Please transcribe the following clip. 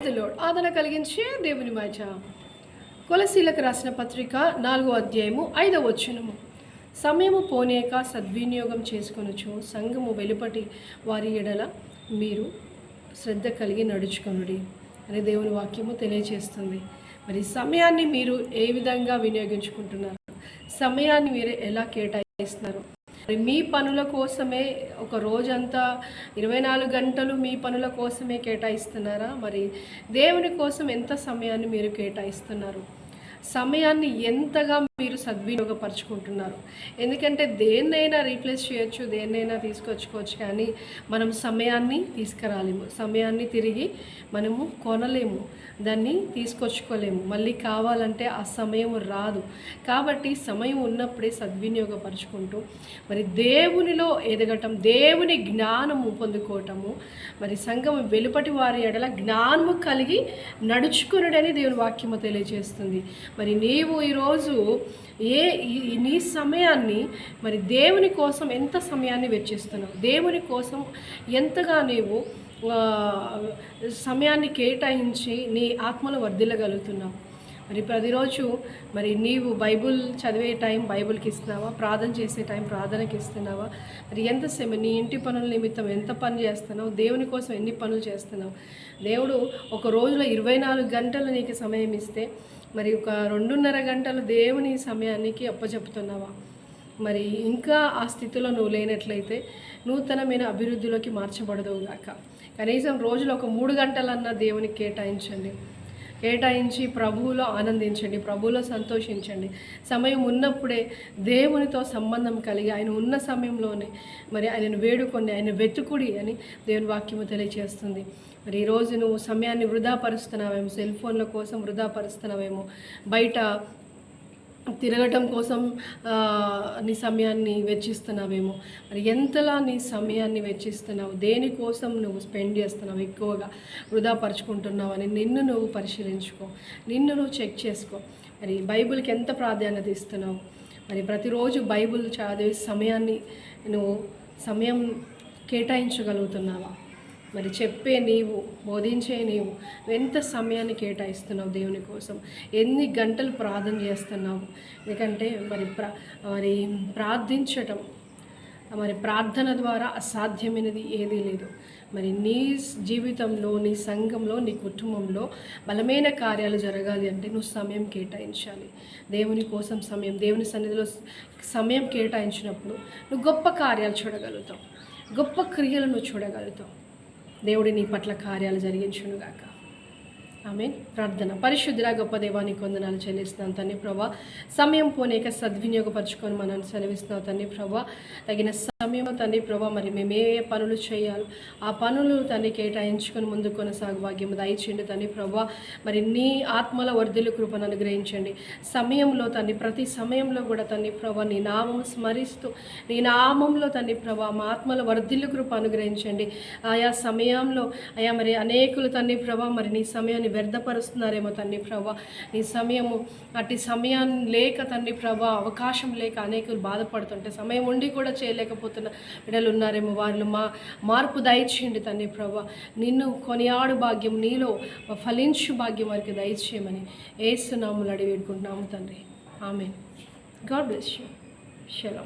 Load ఆదరణ కలిగించే దేవుని మాట కొలసీలకు రాసిన పత్రిక నాలుగో అధ్యాయము ఐదవ వచ్చునము సమయము పోనేక సద్వినియోగం చేసుకొనొచ్చు సంఘము వెలుపటి వారి ఎడల మీరు శ్రద్ధ కలిగి నడుచుకొనుడి అని దేవుని వాక్యము తెలియజేస్తుంది. మరి సమయాన్ని మీరు ఏ విధంగా వినియోగించుకుంటున్నారు? సమయాన్ని మీరు ఎలా కేటాయిస్తున్నారు? మీ పనుల కోసమే ఒక రోజంతా ఇరవై నాలుగు గంటలు మీ పనుల కోసమే కేటాయిస్తున్నారా? మరి దేవుని కోసం ఎంత సమయాన్ని మీరు కేటాయిస్తున్నారు? సమయాన్ని ఎంతగా మీరు సద్వినియోగపరచుకుంటున్నారు? ఎందుకంటే దేన్నైనా రీప్లేస్ చేయొచ్చు దేన్నైనా తీసుకొచ్చుకోవచ్చు కానీ మనం సమయాన్ని తీసుకురాలేము. సమయాన్ని తిరిగి మనము కొనలేము. దాన్ని తీసుకొచ్చుకోలేము. మళ్ళీ కావాలంటే ఆ సమయం రాదు. కాబట్టి సమయం ఉన్నప్పుడే సద్వినియోగపరచుకుంటూ మరి దేవునిలో ఎదగటం దేవుని జ్ఞానము పొందుకోవటము మరి సంఘం వెలుపటి వారి ఎడల జ్ఞానము కలిగి నడుచుకునడని దేవుని వాక్యము తెలియజేస్తుంది. మరి నీవు ఈరోజు ఏ ఈ- నీ సమయాన్ని మరి దేవుని కోసం ఎంత సమయాన్ని వెచ్చిస్తున్నావు దేవుని కోసం ఎంతగా నీవు సమయాన్ని కేటాయించి నీ ఆత్మను వర్ధిల్లగలుగుతున్నావు? మరి ప్రతిరోజు మరి నీవు బైబుల్ చదివే టైం బైబుల్కి ఇస్తున్నావా? ప్రార్థన చేసే టైం ప్రార్థనకి ఇస్తున్నావా? మరి ఎంత సమయం నీ ఇంటి పనుల నిమిత్తం ఎంత పని చేస్తున్నావు? దేవుని కోసం ఎన్ని పనులు చేస్తున్నావు? దేవుడు ఒక రోజులో ఇరవై నాలుగు గంటలు నీకు సమయం ఇస్తే మరి ఒక రెండున్నర గంటలు దేవుని సమయానికి అప్పచెప్తున్నావా మరి ఇంకా ఆ స్థితిలో నువ్వు లేనట్లయితే నూతనమైన అభివృద్ధిలోకి మార్చబడదు గాక. కనీసం రోజులో ఒక మూడు గంటలన్నా దేవునికి కేటాయించండి. కేటాయించి ప్రభువులో ఆనందించండి ప్రభువులో సంతోషించండి. సమయం ఉన్నప్పుడే దేవునితో సంబంధం కలిగి ఆయన ఉన్న సమయంలోనే మరి ఆయనను వేడుకొని ఆయన వెతుకుడి అని దేవుని వాక్యము తెలియజేస్తుంది మరి ఈరోజు నువ్వు సమయాన్ని వృధాపరుస్తున్నావేమో సెల్ ఫోన్ల కోసం వృధాపరుస్తున్నావేమో బయట తిరగటం కోసం నీ సమయాన్ని వెచ్చిస్తున్నావేమో. మరి ఎంతలా నీ సమయాన్ని వెచ్చిస్తున్నావు? దేనికోసం నువ్వు స్పెండ్ చేస్తున్నావు? ఎక్కువగా వృధా పరుచుకుంటున్నావు అని నిన్ను నువ్వు పరిశీలించుకో. నిన్ను నువ్వు చెక్ చేసుకో. మరి బైబిల్కి ఎంత ప్రాధాన్యత ఇస్తున్నావు? మరి ప్రతిరోజు బైబిల్ చదివే సమయాన్ని నువ్వు సమయం కేటాయించగలుగుతున్నావా? మరి చెప్పే నీవు బోధించే నీవు నువ్వు ఎంత సమయాన్ని కేటాయిస్తున్నావు దేవుని కోసం? ఎన్ని గంటలు ప్రార్థన చేస్తున్నావు? ఎందుకంటే మరి ప్రా మరి ప్రార్థించటం మరి ప్రార్థన ద్వారా అసాధ్యమైనది ఏదీ లేదు. మరి నీ జీవితంలో నీ సంఘంలో నీ కుటుంబంలో బలమైన కార్యాలు జరగాలి అంటే నువ్వు సమయం కేటాయించాలి. దేవుని కోసం సమయం దేవుని సన్నిధిలో సమయం కేటాయించినప్పుడు నువ్వు గొప్ప కార్యాలు చూడగలుగుతావు. గొప్ప క్రియలు నువ్వు చూడగలుగుతావు. దేవుడి నీ పట్ల కార్యాలు జరిగించునుగాక. ఆమె ప్రార్థన. పరిశుద్ధిరా గొప్ప దేవానికి వందనాలు చెల్లిస్తున్నాను తండ్రి ప్రభా. సమయం పోనేక సద్వినియోగపరచుకొని మనం సెలవిస్తున్నావు తండ్రి ప్రభా. తగిన సమయం తండ్రి ప్రభా మరి మేము ఏ ఏ పనులు చేయాలి ఆ పనులు తండ్రి కేటాయించుకొని ముందు కొనసాగు భాగ్యం దయచేయండి తండ్రి ప్రభా. మరి నీ ఆత్మల వర్ధులు కృపను అనుగ్రహించండి. సమయంలో తండ్రి ప్రతి సమయంలో కూడా తండ్రి ప్రభా నీ నామం స్మరిస్తూ నీ నామంలో తండ్రి ప్రభా మా ఆత్మల వర్ధిల్లు కృప అనుగ్రహించండి. ఆయా సమయంలో అయా మరి అనేకులు తండ్రి ప్రభా మరి నీ సమయాన్ని వ్యర్థపరుస్తున్నారేమో తండ్రి ప్రభా. నీ సమయము అట్టి సమయం లేక తండ్రి ప్రభా అవకాశం లేక అనేకులు బాధపడుతుంటే సమయం ఉండి కూడా చేయలేకపోతున్న బిడ్డలు ఉన్నారేమో వారిలో మా మార్పు దయచేయండి తండ్రి ప్రభా. నిన్ను కొనియాడు భాగ్యం నీలో ఫలించు భాగ్యం వారికి దయచేయమని ఏస్తున్నాములు అడిగి వేడుకుంటున్నాము తండ్రి. ఆమె గాడ్ బ్లెస్ యూ. షలో.